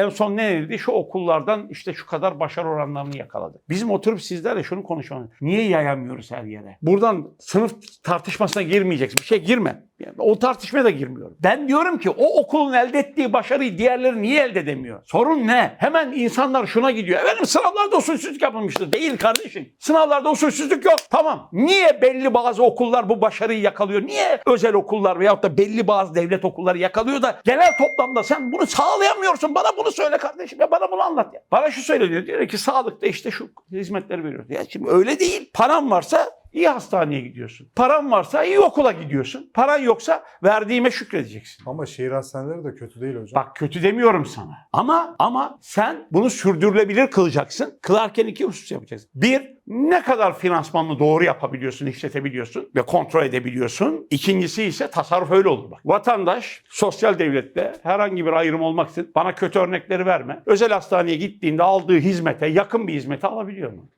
en son ne dedi? Şu okullardan işte şu kadar başarı oranlarını yakaladık. Bizim oturup sizlerle şunu konuşmamız. Niye yayamıyoruz her yere? Buradan sınıf tartışmasına girmeyeceksin. Bir şey girme. Yani o tartışmaya da girmiyorum. Ben diyorum ki o okulun elde ettiği başarıyı diğerleri niye elde edemiyor? Sorun ne? Hemen insanlar şuna gidiyor. Efendim sınavlarda usulsüzlük yapılmıştır. Değil kardeşim. Sınavlarda usulsüzlük yok. Tamam. Niye belli bazı okullar bu başarıyı yakalıyor? Niye özel okullar veyahut da belli bazı devlet okulları yakalıyor da genel toplamda sen bunu sağlayamıyorsun. Bana bunu söyle kardeşim ya bana bunu anlat ya. Bana şu söyleniyor. Diyor ki sağlıkta işte şu hizmetleri veriyoruz. Ya şimdi öyle değil. Param varsa iyi hastaneye gidiyorsun. Paran varsa iyi okula gidiyorsun. Paran yoksa verdiğime şükredeceksin. Ama şehir hastaneleri de kötü değil hocam. Bak kötü demiyorum sana. Ama ama sen bunu sürdürülebilir kılacaksın. Kılarken iki husus yapacaksın. Bir, ne kadar finansmanını doğru yapabiliyorsun, işletebiliyorsun ve kontrol edebiliyorsun. İkincisi ise tasarruf öyle olur bak. Vatandaş sosyal devlette herhangi bir ayrım olmak için bana kötü örnekleri verme. Özel hastaneye gittiğinde aldığı hizmete, yakın bir hizmete alabiliyor mu?